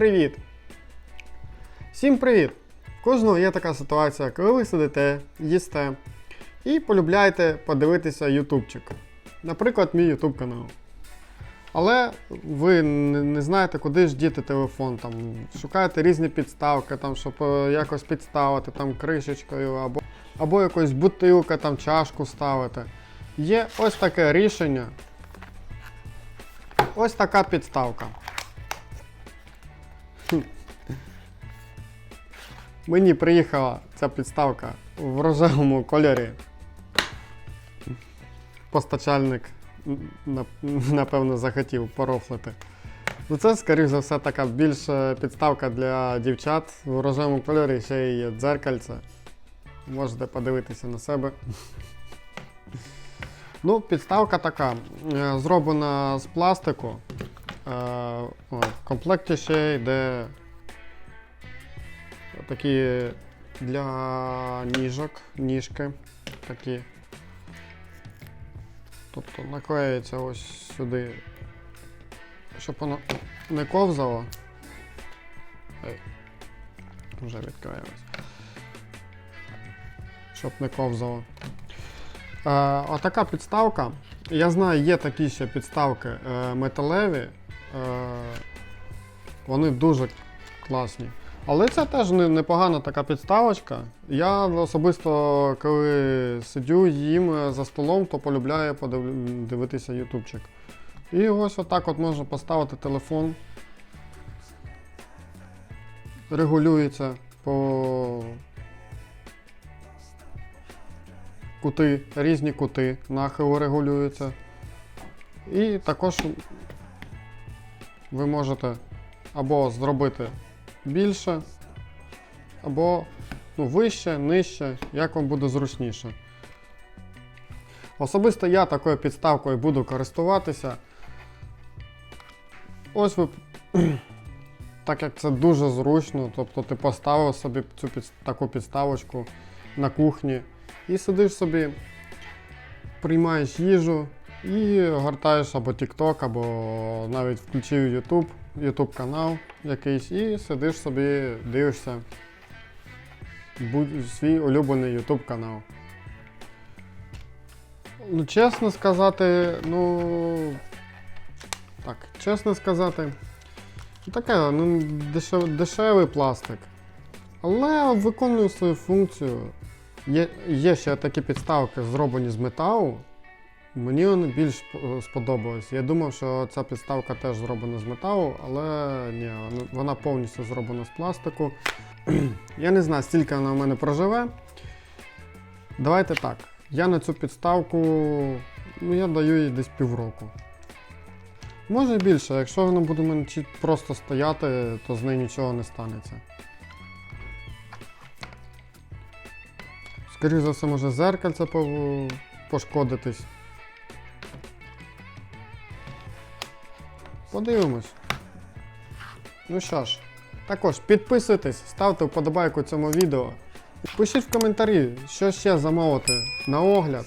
Привіт! Всім привіт! В кожного є така ситуація, коли ви сидите, їсте і полюбляєте подивитися ютубчик. Наприклад, мій ютуб канал. Але ви не не знаєте, куди ж діти телефон. Там, шукаєте різні підставки, там, щоб е, якось підставити там, кришечкою, або, або якось бутилка, там, чашку ставити. Є ось таке рішення. Ось така підставка. Мені приїхала ця підставка в рожевому кольорі. Постачальник, напевно, захотів порофлити. Ну це, скоріш за все, така більше підставка для дівчат. В рожевому кольорі ще й є дзеркальце. Можете подивитися на себе. Ну, підставка така. е, Зроблена з пластику. Е, В комплекті ще йде такі для ніжок, ніжки такі. Тобто наклеюється ось сюди, щоб воно не ковзало. Ей, вже відкрилось. Щоб не ковзало. Е, отака підставка. Я знаю, є такі ще підставки е, металеві. Е, вони дуже класні. Але це теж не- непогана така підставочка. Я особисто, коли сидю, їм е, за столом, то полюбляю подив- дивитися ютубчик. І ось отак от можна поставити телефон. Регулюється по кути, різні кути нахилу регулюються. І також ви можете або зробити більше, або ну, вище, нижче, як вам буде зручніше. Особисто я такою підставкою буду користуватися. Ось ви. Так як це дуже зручно, тобто ти поставив собі цю під, таку підставочку на кухні і сидиш собі, приймаєш їжу і гортаєш або TikTok, або навіть включив YouTube, YouTube канал якийсь, і сидиш собі, дивишся свій улюблений YouTube канал. Ну, чесно сказати, ну. Так, чесно сказати, таке, ну, дешев, дешевий пластик. Але виконує свою функцію. Є, є ще такі підставки, зроблені з металу. Мені вони більш е, сподобались. Я думав, що ця підставка теж зроблена з металу, але ні, вона- повністю зроблена з пластику. Я не знаю, стільки вона в мене проживе. Давайте так. Я на цю підставку ну, я даю їй десь півроку. Може більше, якщо вона буде мене просто стояти, то з нею нічого не станеться. Скоріше за все, може зеркальце пошкодитись. Подивимось. Ну що ж, також підписуйтесь, ставте вподобайку цьому відео. Пишіть в коментарі, що ще замовити на огляд.